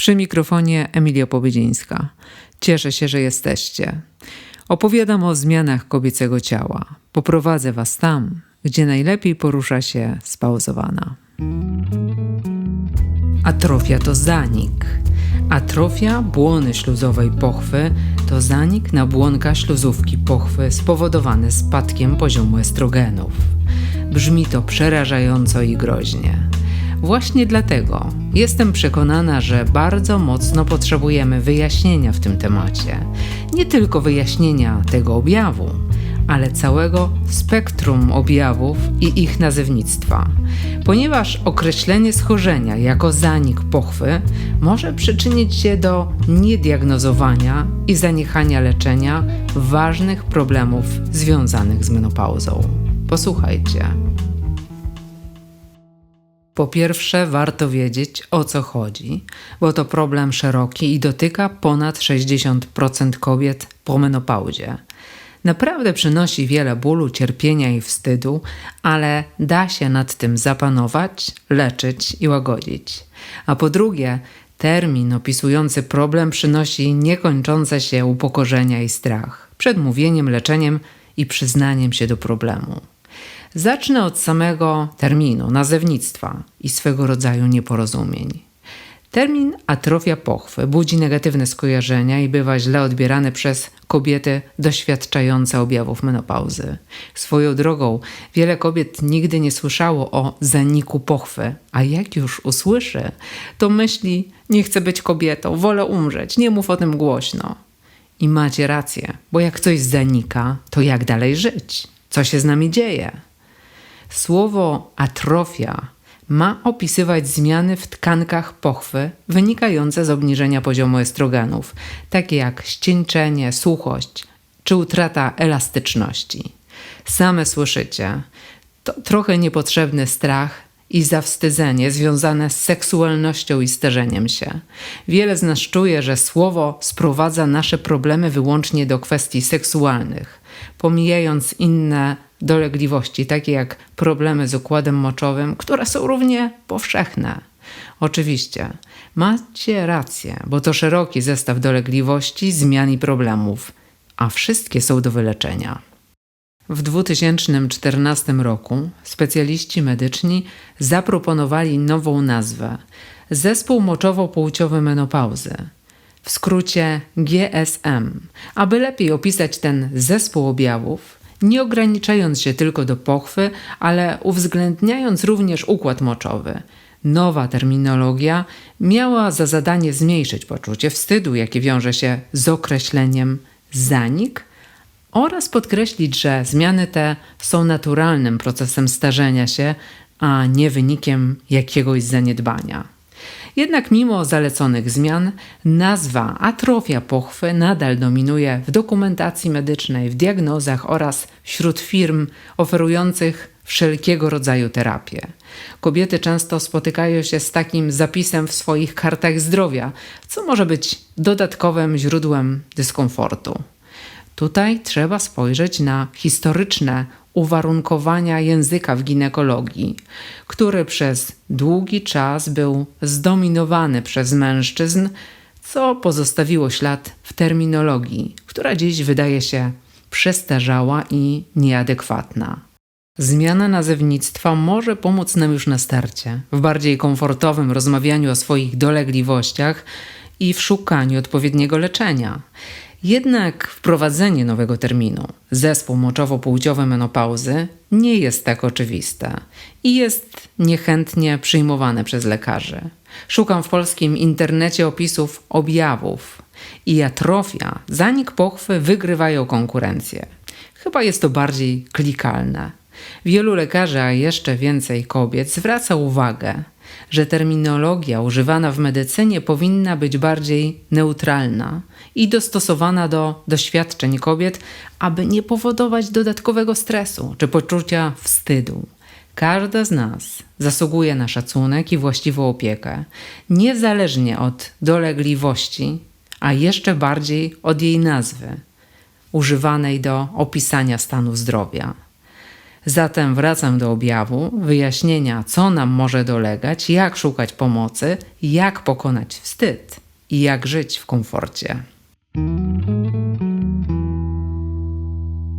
Przy mikrofonie Emilia Pobiedzińska. Cieszę się, że jesteście. Opowiadam o zmianach kobiecego ciała. Poprowadzę Was tam, gdzie najlepiej porusza się spauzowana. Atrofia to zanik. Atrofia błony śluzowej pochwy to zanik nabłonka śluzówki pochwy spowodowany spadkiem poziomu estrogenów. Brzmi to przerażająco i groźnie. Właśnie dlatego jestem przekonana, że bardzo mocno potrzebujemy wyjaśnienia w tym temacie. Nie tylko wyjaśnienia tego objawu, ale całego spektrum objawów i ich nazewnictwa, ponieważ określenie schorzenia jako zanik pochwy może przyczynić się do niediagnozowania i zaniechania leczenia ważnych problemów związanych z menopauzą. Posłuchajcie. Po pierwsze, warto wiedzieć o co chodzi, bo to problem szeroki i dotyka ponad 60% kobiet po menopauzie. Naprawdę przynosi wiele bólu, cierpienia i wstydu, ale da się nad tym zapanować, leczyć i łagodzić. A po drugie, termin opisujący problem przynosi niekończące się upokorzenia i strach przed mówieniem, leczeniem i przyznaniem się do problemu. Zacznę od samego terminu, nazewnictwa i swego rodzaju nieporozumień. Termin atrofia pochwy budzi negatywne skojarzenia i bywa źle odbierany przez kobiety doświadczające objawów menopauzy. Swoją drogą, wiele kobiet nigdy nie słyszało o zaniku pochwy, a jak już usłyszy, to myśli: Nie chcę być kobietą, wolę umrzeć, nie mów o tym głośno. I macie rację, bo jak coś zanika, to jak dalej żyć? Co się z nami dzieje? Słowo atrofia ma opisywać zmiany w tkankach pochwy wynikające z obniżenia poziomu estrogenów, takie jak ścieńczenie, suchość czy utrata elastyczności. Same słyszycie, to trochę niepotrzebny strach i zawstydzenie związane z seksualnością i sterzeniem się. Wiele z nas czuje, że słowo sprowadza nasze problemy wyłącznie do kwestii seksualnych, pomijając inne dolegliwości, takie jak problemy z układem moczowym, które są równie powszechne. Oczywiście, macie rację, bo to szeroki zestaw dolegliwości, zmian i problemów, a wszystkie są do wyleczenia. W 2014 roku specjaliści medyczni zaproponowali nową nazwę Zespół Moczowo-Płciowy Menopauzy, w skrócie GSM, aby lepiej opisać ten zespół objawów nie ograniczając się tylko do pochwy, ale uwzględniając również układ moczowy. Nowa terminologia miała za zadanie zmniejszyć poczucie wstydu, jakie wiąże się z określeniem zanik, oraz podkreślić, że zmiany te są naturalnym procesem starzenia się, a nie wynikiem jakiegoś zaniedbania. Jednak mimo zaleconych zmian, nazwa atrofia pochwy nadal dominuje w dokumentacji medycznej, w diagnozach oraz wśród firm oferujących wszelkiego rodzaju terapię. Kobiety często spotykają się z takim zapisem w swoich kartach zdrowia, co może być dodatkowym źródłem dyskomfortu. Tutaj trzeba spojrzeć na historyczne uwarunkowania języka w ginekologii, który przez długi czas był zdominowany przez mężczyzn, co pozostawiło ślad w terminologii, która dziś wydaje się przestarzała i nieadekwatna. Zmiana nazewnictwa może pomóc nam już na starcie, w bardziej komfortowym rozmawianiu o swoich dolegliwościach i w szukaniu odpowiedniego leczenia. Jednak wprowadzenie nowego terminu, zespół moczowo-płciowy menopauzy, nie jest tak oczywiste i jest niechętnie przyjmowane przez lekarzy. Szukam w polskim internecie opisów objawów i atrofia, zanik pochwy wygrywają konkurencję. Chyba jest to bardziej klikalne. Wielu lekarzy, a jeszcze więcej kobiet zwraca uwagę, że terminologia używana w medycynie powinna być bardziej neutralna i dostosowana do doświadczeń kobiet, aby nie powodować dodatkowego stresu czy poczucia wstydu. Każda z nas zasługuje na szacunek i właściwą opiekę, niezależnie od dolegliwości, a jeszcze bardziej od jej nazwy, używanej do opisania stanu zdrowia. Zatem wracam do objawu, wyjaśnienia, co nam może dolegać, jak szukać pomocy, jak pokonać wstyd i jak żyć w komforcie.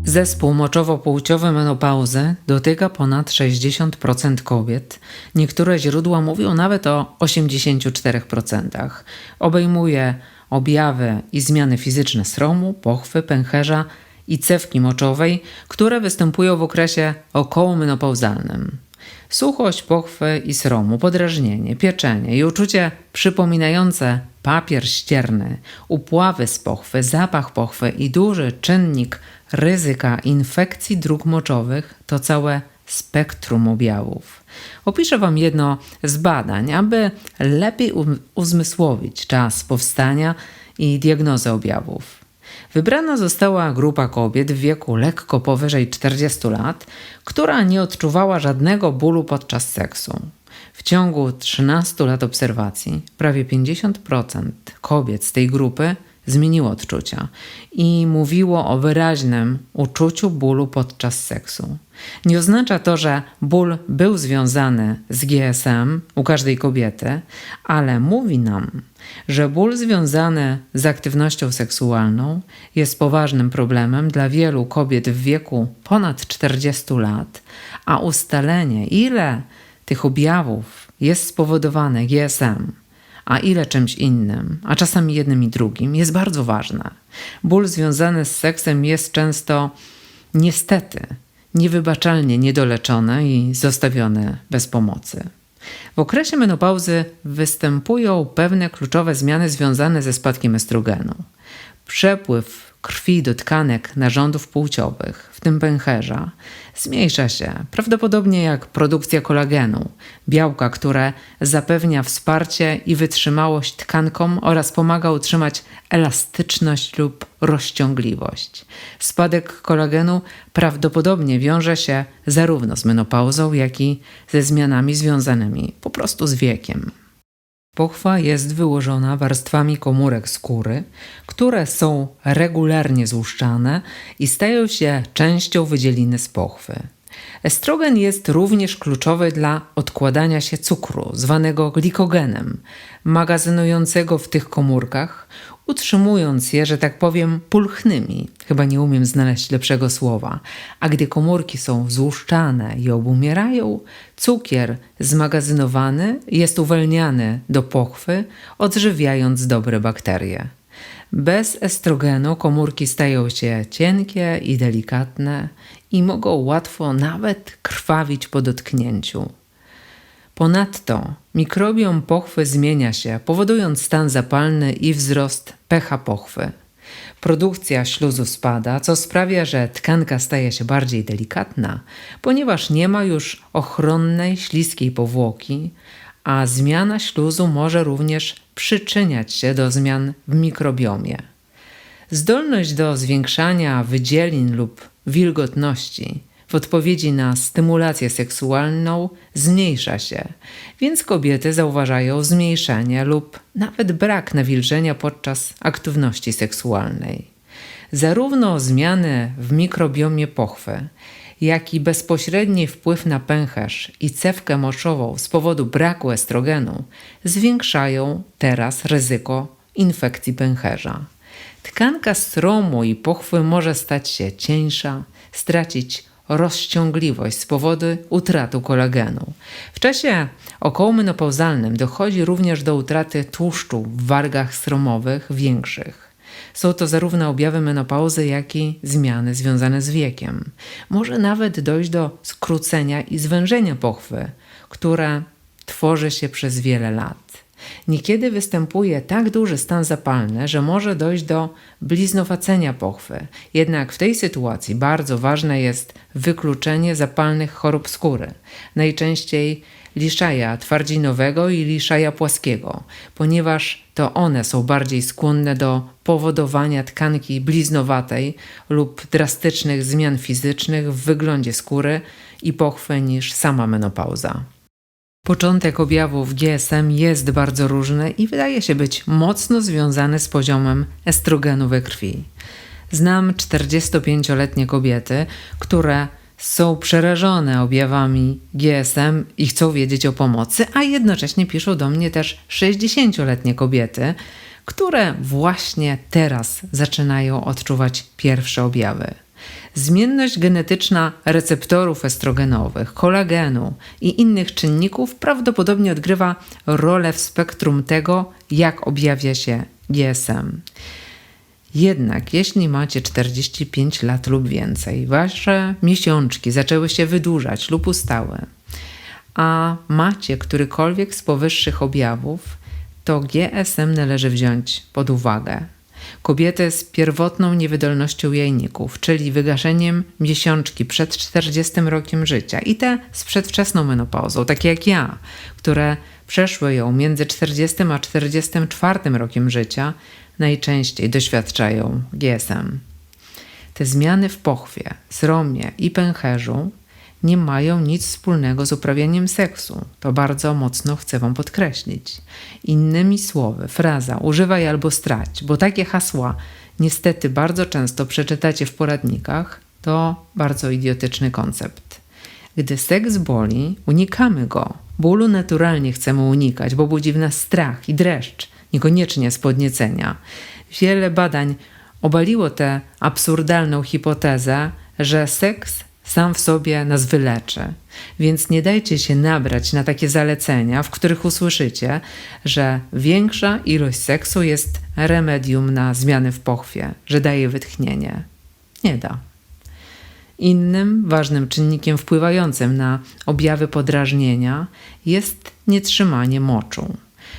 Zespół moczowo-płciowy menopauzy dotyka ponad 60% kobiet. Niektóre źródła mówią nawet o 84%. Obejmuje objawy i zmiany fizyczne sromu, pochwy, pęcherza i cewki moczowej, które występują w okresie okołomenopauzalnym. Suchość pochwy i sromu, podrażnienie, pieczenie i uczucie przypominające papier ścierny, upławy z pochwy, zapach pochwy i duży czynnik ryzyka infekcji dróg moczowych to całe spektrum objawów. Opiszę Wam jedno z badań, aby lepiej uzmysłowić czas powstania i diagnozę objawów. Wybrana została grupa kobiet w wieku lekko powyżej 40 lat, która nie odczuwała żadnego bólu podczas seksu. W ciągu 13 lat obserwacji prawie 50% kobiet z tej grupy zmieniło odczucia i mówiło o wyraźnym uczuciu bólu podczas seksu. Nie oznacza to, że ból był związany z GSM u każdej kobiety, ale mówi nam, że ból związany z aktywnością seksualną jest poważnym problemem dla wielu kobiet w wieku ponad 40 lat, a ustalenie, ile tych objawów jest spowodowane GSM, a ile czymś innym, a czasami jednym i drugim, jest bardzo ważne. Ból związany z seksem jest często niestety niewybaczalnie niedoleczony i zostawiony bez pomocy. W okresie menopauzy występują pewne kluczowe zmiany związane ze spadkiem estrogenu. Przepływ krwi do tkanek narządów płciowych, w tym pęcherza, zmniejsza się, prawdopodobnie jak produkcja kolagenu, białka, które zapewnia wsparcie i wytrzymałość tkankom oraz pomaga utrzymać elastyczność lub rozciągliwość. Spadek kolagenu prawdopodobnie wiąże się zarówno z menopauzą, jak i ze zmianami związanymi po prostu z wiekiem. Pochwa jest wyłożona warstwami komórek skóry, które są regularnie złuszczane i stają się częścią wydzieliny z pochwy. Estrogen jest również kluczowy dla odkładania się cukru, zwanego glikogenem, magazynującego w tych komórkach, utrzymując je, że tak powiem, pulchnymi. Chyba nie umiem znaleźć lepszego słowa. A gdy komórki są złuszczane i obumierają, cukier zmagazynowany jest uwalniany do pochwy, odżywiając dobre bakterie. Bez estrogenu komórki stają się cienkie i delikatne i mogą łatwo nawet krwawić po dotknięciu. Ponadto mikrobiom pochwy zmienia się, powodując stan zapalny i wzrost pH pochwy. Produkcja śluzu spada, co sprawia, że tkanka staje się bardziej delikatna, ponieważ nie ma już ochronnej, śliskiej powłoki, a zmiana śluzu może również przyczyniać się do zmian w mikrobiomie. Zdolność do zwiększania wydzielin lub wilgotności w odpowiedzi na stymulację seksualną zmniejsza się, więc kobiety zauważają zmniejszenie lub nawet brak nawilżenia podczas aktywności seksualnej. Zarówno zmiany w mikrobiomie pochwy, jak i bezpośredni wpływ na pęcherz i cewkę moczową z powodu braku estrogenu zwiększają teraz ryzyko infekcji pęcherza. Tkanka stromu i pochwy może stać się cieńsza, stracić rozciągliwość z powodu utraty kolagenu. W czasie okołomenopauzalnym dochodzi również do utraty tłuszczu w wargach stromowych większych. Są to zarówno objawy menopauzy, jak i zmiany związane z wiekiem. Może nawet dojść do skrócenia i zwężenia pochwy, które tworzy się przez wiele lat. Niekiedy występuje tak duży stan zapalny, że może dojść do bliznowacenia pochwy. Jednak w tej sytuacji bardzo ważne jest wykluczenie zapalnych chorób skóry. Najczęściej liszaja twardzinowego i liszaja płaskiego, ponieważ to one są bardziej skłonne do powodowania tkanki bliznowatej lub drastycznych zmian fizycznych w wyglądzie skóry i pochwy niż sama menopauza. Początek objawów GSM jest bardzo różny i wydaje się być mocno związany z poziomem estrogenu we krwi. Znam 45-letnie kobiety, które są przerażone objawami GSM i chcą wiedzieć o pomocy, a jednocześnie piszą do mnie też 60-letnie kobiety, które właśnie teraz zaczynają odczuwać pierwsze objawy. Zmienność genetyczna receptorów estrogenowych, kolagenu i innych czynników prawdopodobnie odgrywa rolę w spektrum tego, jak objawia się GSM. Jednak jeśli macie 45 lat lub więcej, wasze miesiączki zaczęły się wydłużać lub ustały, a macie którykolwiek z powyższych objawów, to GSM należy wziąć pod uwagę. Kobiety z pierwotną niewydolnością jajników, czyli wygaszeniem miesiączki przed 40 rokiem życia i te z przedwczesną menopauzą, takie jak ja, które przeszły ją między 40 a 44 rokiem życia, najczęściej doświadczają GSM. Te zmiany w pochwie, sromie i pęcherzu nie mają nic wspólnego z uprawianiem seksu. To bardzo mocno chcę Wam podkreślić. Innymi słowy, fraza używaj albo strać, bo takie hasła niestety bardzo często przeczytacie w poradnikach, to bardzo idiotyczny koncept. Gdy seks boli, unikamy go. Bólu naturalnie chcemy unikać, bo budzi w nas strach i dreszcz, niekoniecznie z podniecenia. Wiele badań obaliło tę absurdalną hipotezę, że seks sam w sobie nas wyleczy. Więc nie dajcie się nabrać na takie zalecenia, w których usłyszycie, że większa ilość seksu jest remedium na zmiany w pochwie, że daje wytchnienie. Nie da. Innym ważnym czynnikiem wpływającym na objawy podrażnienia jest nietrzymanie moczu,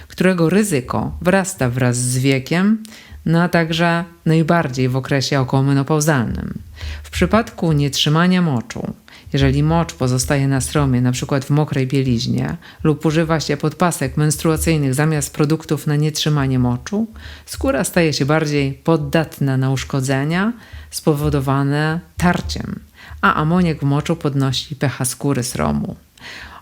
którego ryzyko wrasta wraz z wiekiem no a także najbardziej w okresie okołomenopauzalnym. W przypadku nietrzymania moczu, jeżeli mocz pozostaje na stromie, np. w mokrej bieliźnie, lub używa się podpasek menstruacyjnych zamiast produktów na nietrzymanie moczu, skóra staje się bardziej poddatna na uszkodzenia spowodowane tarciem, a amoniak w moczu podnosi pH skóry sromu.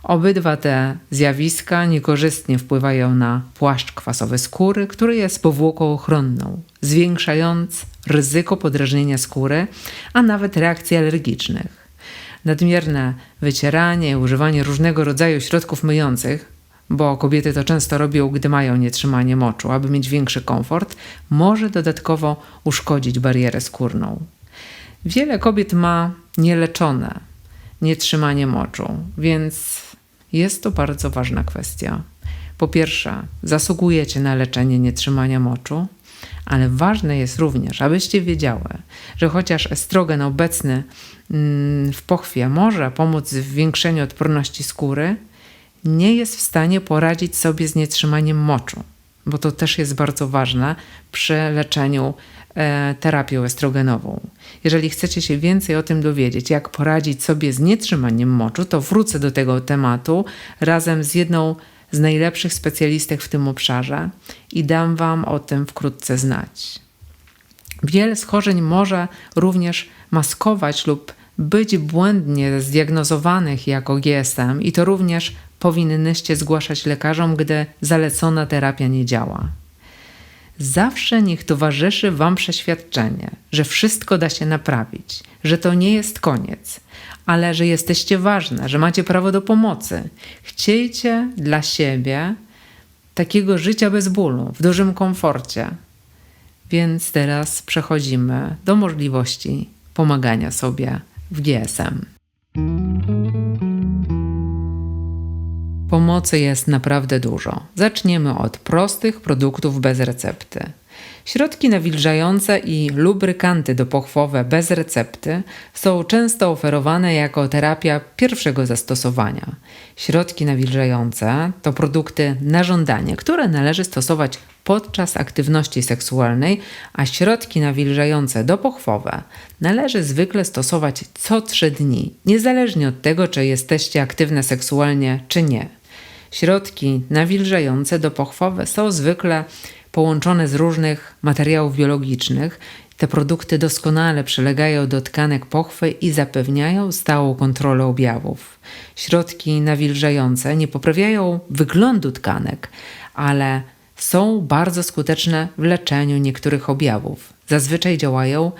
Obydwa te zjawiska niekorzystnie wpływają na płaszcz kwasowy skóry, który jest powłoką ochronną, zwiększając ryzyko podrażnienia skóry, a nawet reakcji alergicznych. Nadmierne wycieranie, używanie różnego rodzaju środków myjących, bo kobiety to często robią, gdy mają nietrzymanie moczu, aby mieć większy komfort, może dodatkowo uszkodzić barierę skórną. Wiele kobiet ma nieleczone nietrzymanie moczu, więc jest to bardzo ważna kwestia. Po pierwsze, zasługujecie na leczenie nietrzymania moczu, ale ważne jest również, abyście wiedziały, że chociaż estrogen obecny mm, w pochwie może pomóc w zwiększeniu odporności skóry, nie jest w stanie poradzić sobie z nietrzymaniem moczu, bo to też jest bardzo ważne przy leczeniu terapią estrogenową. Jeżeli chcecie się więcej o tym dowiedzieć, jak poradzić sobie z nietrzymaniem moczu, to wrócę do tego tematu razem z jedną z najlepszych specjalistek w tym obszarze i dam Wam o tym wkrótce znać. Wiele schorzeń może również maskować lub być błędnie zdiagnozowanych jako GSM i to również powinnyście zgłaszać lekarzom, gdy zalecona terapia nie działa. Zawsze niech towarzyszy Wam przeświadczenie, że wszystko da się naprawić, że to nie jest koniec, ale że jesteście ważne, że macie prawo do pomocy. Chciejcie dla siebie takiego życia bez bólu, w dużym komforcie. Więc teraz przechodzimy do możliwości pomagania sobie w GSM. Pomocy jest naprawdę dużo. Zaczniemy od prostych produktów bez recepty. Środki nawilżające i lubrykanty dopochwowe bez recepty są często oferowane jako terapia pierwszego zastosowania. Środki nawilżające to produkty na żądanie, które należy stosować podczas aktywności seksualnej, a środki nawilżające dopochwowe należy zwykle stosować co 3 dni, niezależnie od tego, czy jesteście aktywne seksualnie, czy nie. Środki nawilżające dopochwowe są zwykle połączone z różnych materiałów biologicznych. Te produkty doskonale przylegają do tkanek pochwy i zapewniają stałą kontrolę objawów. Środki nawilżające nie poprawiają wyglądu tkanek, ale są bardzo skuteczne w leczeniu niektórych objawów. Zazwyczaj działają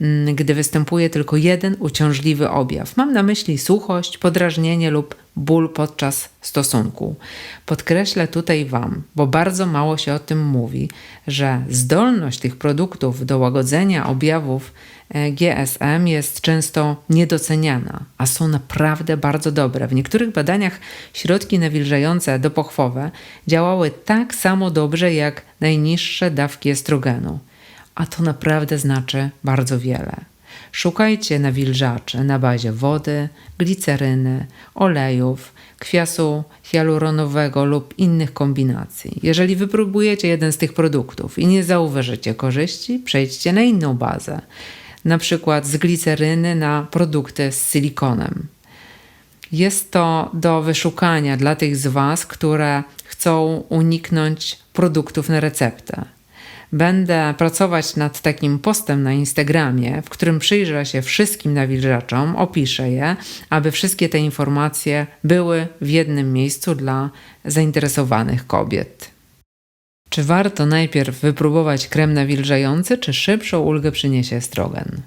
mm, gdy występuje tylko jeden uciążliwy objaw. Mam na myśli suchość, podrażnienie lub ból podczas stosunku. Podkreślę tutaj Wam, bo bardzo mało się o tym mówi, że zdolność tych produktów do łagodzenia objawów e, GSM jest często niedoceniana, a są naprawdę bardzo dobre. W niektórych badaniach środki nawilżające dopochwowe działały tak samo dobrze jak najniższe dawki estrogenu, a to naprawdę znaczy bardzo wiele. Szukajcie nawilżaczy na bazie wody, gliceryny, olejów, kwiasu hialuronowego lub innych kombinacji. Jeżeli wypróbujecie jeden z tych produktów i nie zauważycie korzyści, przejdźcie na inną bazę, na przykład z gliceryny na produkty z silikonem. Jest to do wyszukania dla tych z Was, które chcą uniknąć produktów na receptę. Będę pracować nad takim postem na Instagramie, w którym przyjrzę się wszystkim nawilżaczom, opiszę je, aby wszystkie te informacje były w jednym miejscu dla zainteresowanych kobiet. Czy warto najpierw wypróbować krem nawilżający, czy szybszą ulgę przyniesie estrogen?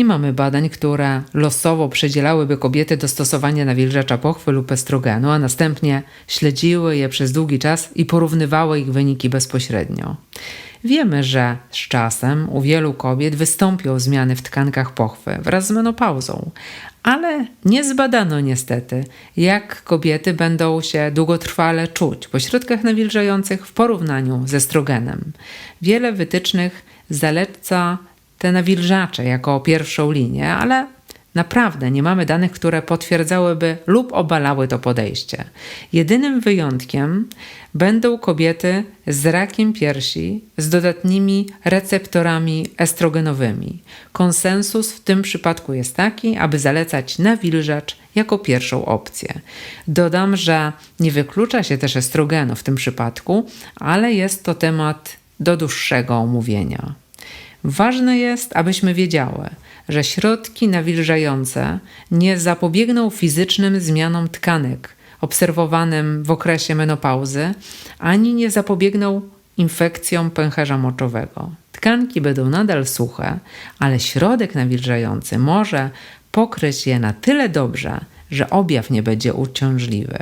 Nie mamy badań, które losowo przedzielałyby kobiety do stosowania nawilżacza pochwy lub estrogenu, a następnie śledziły je przez długi czas i porównywały ich wyniki bezpośrednio. Wiemy, że z czasem u wielu kobiet wystąpią zmiany w tkankach pochwy wraz z menopauzą, ale nie zbadano niestety, jak kobiety będą się długotrwale czuć po środkach nawilżających w porównaniu ze estrogenem. Wiele wytycznych zaleca te nawilżacze jako pierwszą linię, ale Naprawdę nie mamy danych, które potwierdzałyby lub obalały to podejście. Jedynym wyjątkiem będą kobiety z rakiem piersi z dodatnimi receptorami estrogenowymi. Konsensus w tym przypadku jest taki, aby zalecać nawilżacz jako pierwszą opcję. Dodam, że nie wyklucza się też estrogenu w tym przypadku, ale jest to temat do dłuższego omówienia. Ważne jest, abyśmy wiedziały, że środki nawilżające nie zapobiegną fizycznym zmianom tkanek obserwowanym w okresie menopauzy, ani nie zapobiegną infekcjom pęcherza moczowego. Tkanki będą nadal suche, ale środek nawilżający może pokryć je na tyle dobrze, że objaw nie będzie uciążliwy.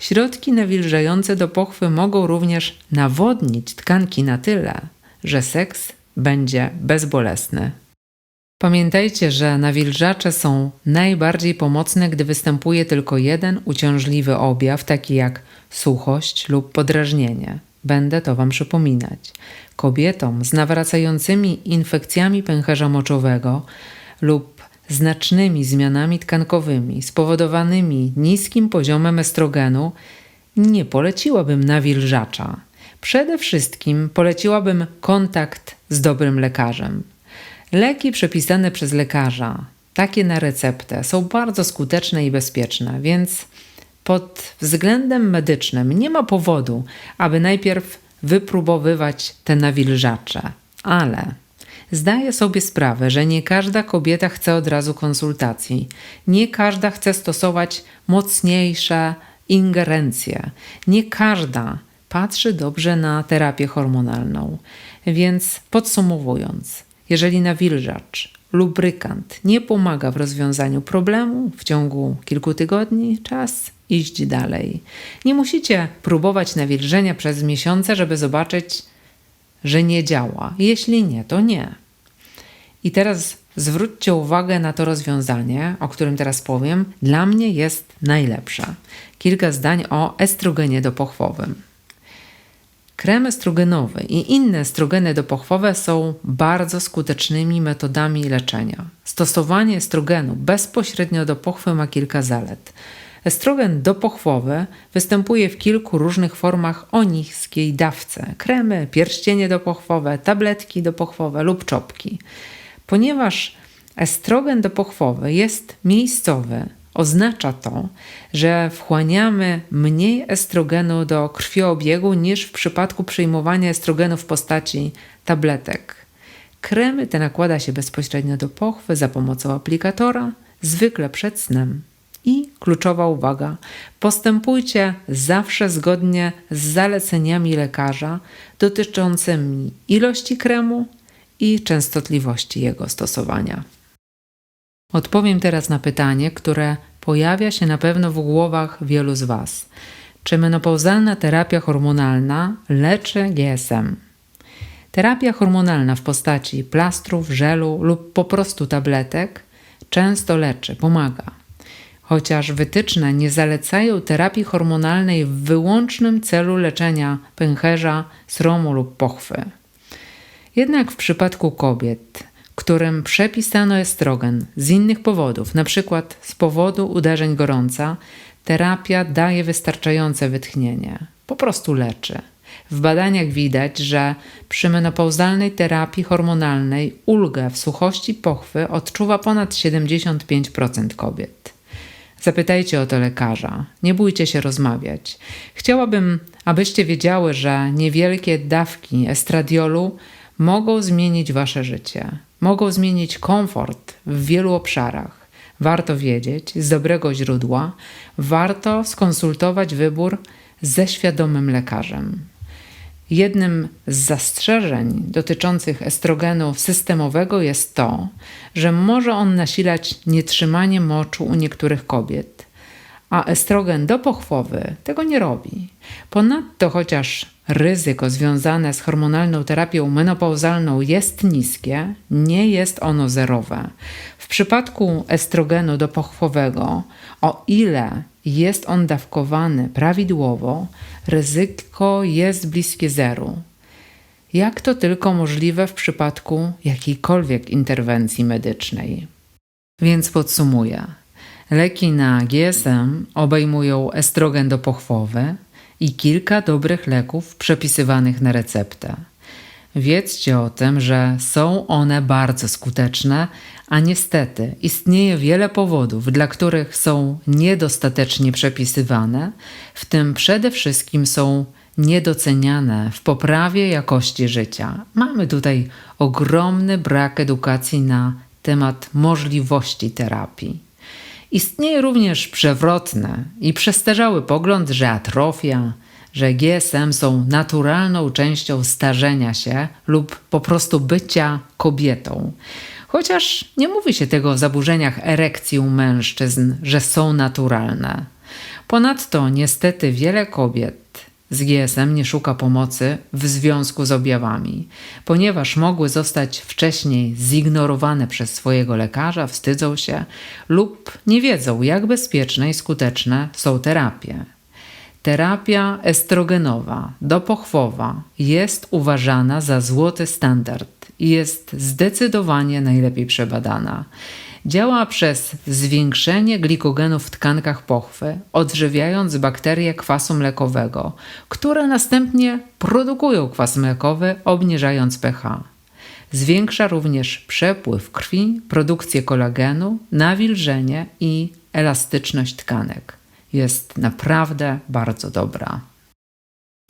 Środki nawilżające do pochwy mogą również nawodnić tkanki na tyle, że seks będzie bezbolesny. Pamiętajcie, że nawilżacze są najbardziej pomocne, gdy występuje tylko jeden uciążliwy objaw, taki jak suchość lub podrażnienie. Będę to Wam przypominać. Kobietom z nawracającymi infekcjami pęcherza moczowego lub znacznymi zmianami tkankowymi spowodowanymi niskim poziomem estrogenu nie poleciłabym nawilżacza. Przede wszystkim poleciłabym kontakt z dobrym lekarzem. Leki przepisane przez lekarza, takie na receptę, są bardzo skuteczne i bezpieczne, więc pod względem medycznym nie ma powodu, aby najpierw wypróbowywać te nawilżacze. Ale zdaję sobie sprawę, że nie każda kobieta chce od razu konsultacji, nie każda chce stosować mocniejsze ingerencje, nie każda patrzy dobrze na terapię hormonalną. Więc podsumowując, jeżeli nawilżacz, lubrykant nie pomaga w rozwiązaniu problemu w ciągu kilku tygodni, czas iść dalej. Nie musicie próbować nawilżenia przez miesiące, żeby zobaczyć, że nie działa. Jeśli nie, to nie. I teraz zwróćcie uwagę na to rozwiązanie, o którym teraz powiem. Dla mnie jest najlepsze. Kilka zdań o estrogenie dopochwowym. Krem estrogenowy i inne estrogeny dopochwowe są bardzo skutecznymi metodami leczenia. Stosowanie estrogenu bezpośrednio do pochwy ma kilka zalet. Estrogen dopochwowy występuje w kilku różnych formach o niskiej dawce: kremy, pierścienie dopochwowe, tabletki dopochwowe lub czopki. Ponieważ estrogen dopochwowy jest miejscowy, Oznacza to, że wchłaniamy mniej estrogenu do krwiobiegu niż w przypadku przyjmowania estrogenu w postaci tabletek. Kremy te nakłada się bezpośrednio do pochwy za pomocą aplikatora, zwykle przed snem. I kluczowa uwaga: postępujcie zawsze zgodnie z zaleceniami lekarza dotyczącymi ilości kremu i częstotliwości jego stosowania. Odpowiem teraz na pytanie, które pojawia się na pewno w głowach wielu z Was. Czy menopauzalna terapia hormonalna leczy GSM? Terapia hormonalna w postaci plastrów, żelu lub po prostu tabletek często leczy, pomaga. Chociaż wytyczne nie zalecają terapii hormonalnej w wyłącznym celu leczenia pęcherza, sromu lub pochwy. Jednak w przypadku kobiet, którym przepisano estrogen z innych powodów, np. z powodu uderzeń gorąca, terapia daje wystarczające wytchnienie, po prostu leczy. W badaniach widać, że przy menopauzalnej terapii hormonalnej ulgę w suchości pochwy odczuwa ponad 75% kobiet. Zapytajcie o to lekarza, nie bójcie się rozmawiać. Chciałabym, abyście wiedziały, że niewielkie dawki estradiolu mogą zmienić wasze życie, mogą zmienić komfort w wielu obszarach. Warto wiedzieć z dobrego źródła, warto skonsultować wybór ze świadomym lekarzem. Jednym z zastrzeżeń dotyczących estrogenu systemowego jest to, że może on nasilać nietrzymanie moczu u niektórych kobiet, a estrogen dopochwowy tego nie robi. Ponadto, chociaż ryzyko związane z hormonalną terapią menopauzalną jest niskie, nie jest ono zerowe. W przypadku estrogenu dopochwowego, o ile jest on dawkowany prawidłowo, ryzyko jest bliskie zeru. Jak to tylko możliwe w przypadku jakiejkolwiek interwencji medycznej. Więc podsumuję. Leki na GSM obejmują estrogen dopochwowy i kilka dobrych leków przepisywanych na receptę. Wiedzcie o tym, że są one bardzo skuteczne, a niestety istnieje wiele powodów, dla których są niedostatecznie przepisywane, w tym przede wszystkim są niedoceniane w poprawie jakości życia. Mamy tutaj ogromny brak edukacji na temat możliwości terapii. Istnieje również przewrotny i przestarzały pogląd, że atrofia, że GSM są naturalną częścią starzenia się lub po prostu bycia kobietą. Chociaż nie mówi się tego o zaburzeniach erekcji u mężczyzn, że są naturalne. Ponadto niestety wiele kobiet z GSM nie szuka pomocy w związku z objawami, ponieważ mogły zostać wcześniej zignorowane przez swojego lekarza, wstydzą się lub nie wiedzą, jak bezpieczne i skuteczne są terapie. Terapia estrogenowa, dopochwowa jest uważana za złoty standard i jest zdecydowanie najlepiej przebadana. Działa przez zwiększenie glikogenu w tkankach pochwy, odżywiając bakterie kwasu mlekowego, które następnie produkują kwas mlekowy, obniżając pH. Zwiększa również przepływ krwi, produkcję kolagenu, nawilżenie i elastyczność tkanek. Jest naprawdę bardzo dobra.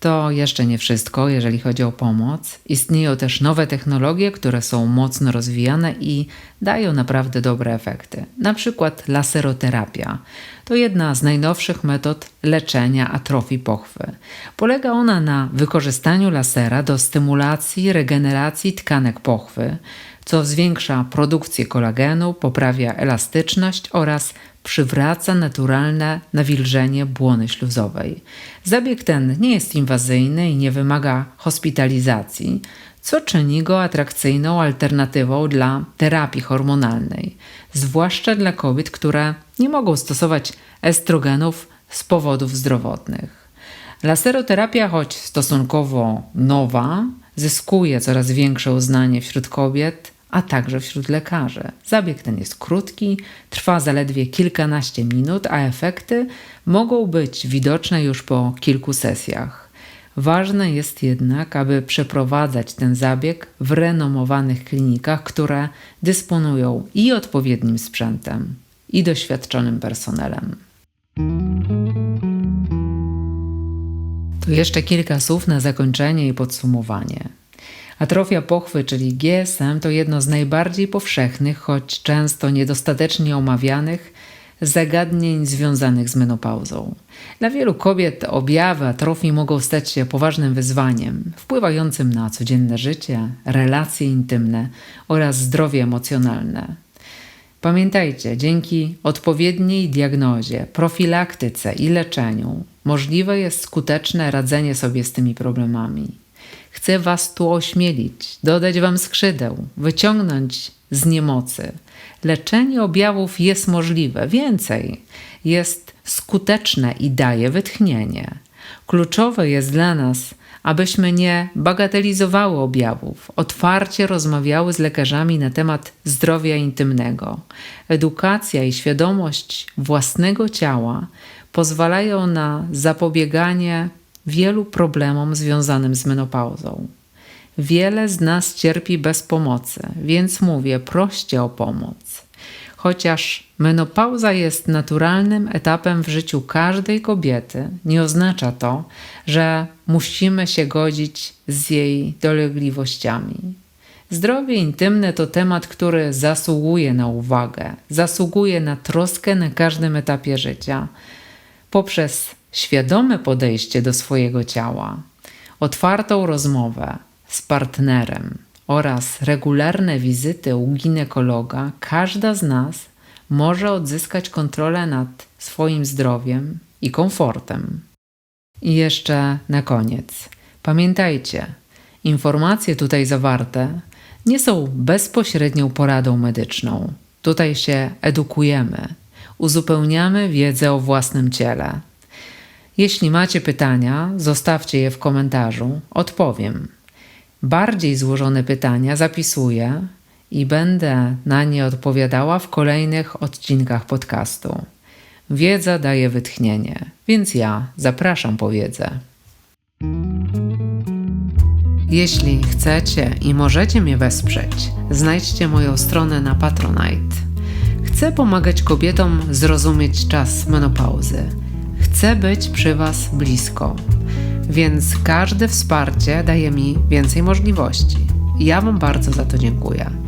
To jeszcze nie wszystko, jeżeli chodzi o pomoc. Istnieją też nowe technologie, które są mocno rozwijane i dają naprawdę dobre efekty. Na przykład laseroterapia. To jedna z najnowszych metod leczenia atrofii pochwy. Polega ona na wykorzystaniu lasera do stymulacji regeneracji tkanek pochwy, co zwiększa produkcję kolagenu, poprawia elastyczność oraz przywraca naturalne nawilżenie błony śluzowej. Zabieg ten nie jest inwazyjny i nie wymaga hospitalizacji, co czyni go atrakcyjną alternatywą dla terapii hormonalnej, zwłaszcza dla kobiet, które nie mogą stosować estrogenów z powodów zdrowotnych. Laseroterapia, choć stosunkowo nowa, zyskuje coraz większe uznanie wśród kobiet a także wśród lekarzy. Zabieg ten jest krótki, trwa zaledwie kilkanaście minut, a efekty mogą być widoczne już po kilku sesjach. Ważne jest jednak, aby przeprowadzać ten zabieg w renomowanych klinikach, które dysponują i odpowiednim sprzętem, i doświadczonym personelem. Tu jeszcze kilka słów na zakończenie i podsumowanie. Atrofia pochwy, czyli GSM, to jedno z najbardziej powszechnych, choć często niedostatecznie omawianych zagadnień związanych z menopauzą. Dla wielu kobiet objawy atrofii mogą stać się poważnym wyzwaniem, wpływającym na codzienne życie, relacje intymne oraz zdrowie emocjonalne. Pamiętajcie, dzięki odpowiedniej diagnozie, profilaktyce i leczeniu możliwe jest skuteczne radzenie sobie z tymi problemami. Chcę Was tu ośmielić, dodać Wam skrzydeł, wyciągnąć z niemocy. Leczenie objawów jest możliwe, więcej, jest skuteczne i daje wytchnienie. Kluczowe jest dla nas, abyśmy nie bagatelizowały objawów, otwarcie rozmawiały z lekarzami na temat zdrowia intymnego. Edukacja i świadomość własnego ciała pozwalają na zapobieganie wielu problemom związanym z menopauzą. Wiele z nas cierpi bez pomocy, więc mówię, proście o pomoc. Chociaż menopauza jest naturalnym etapem w życiu każdej kobiety, nie oznacza to, że musimy się godzić z jej dolegliwościami. Zdrowie intymne to temat, który zasługuje na uwagę, zasługuje na troskę na każdym etapie życia. Poprzez świadome podejście do swojego ciała, otwartą rozmowę z partnerem oraz regularne wizyty u ginekologa, każda z nas może odzyskać kontrolę nad swoim zdrowiem i komfortem. I jeszcze na koniec. Pamiętajcie, informacje tutaj zawarte nie są bezpośrednią poradą medyczną. Tutaj się edukujemy, uzupełniamy wiedzę o własnym ciele. Jeśli macie pytania, zostawcie je w komentarzu, odpowiem. Bardziej złożone pytania zapisuję i będę na nie odpowiadała w kolejnych odcinkach podcastu. Wiedza daje wytchnienie, więc ja zapraszam po wiedzę. Jeśli chcecie i możecie mnie wesprzeć, znajdźcie moją stronę na Patronite. Chcę pomagać kobietom zrozumieć czas menopauzy. Chcę być przy Was blisko, więc każde wsparcie daje mi więcej możliwości. Ja Wam bardzo za to dziękuję.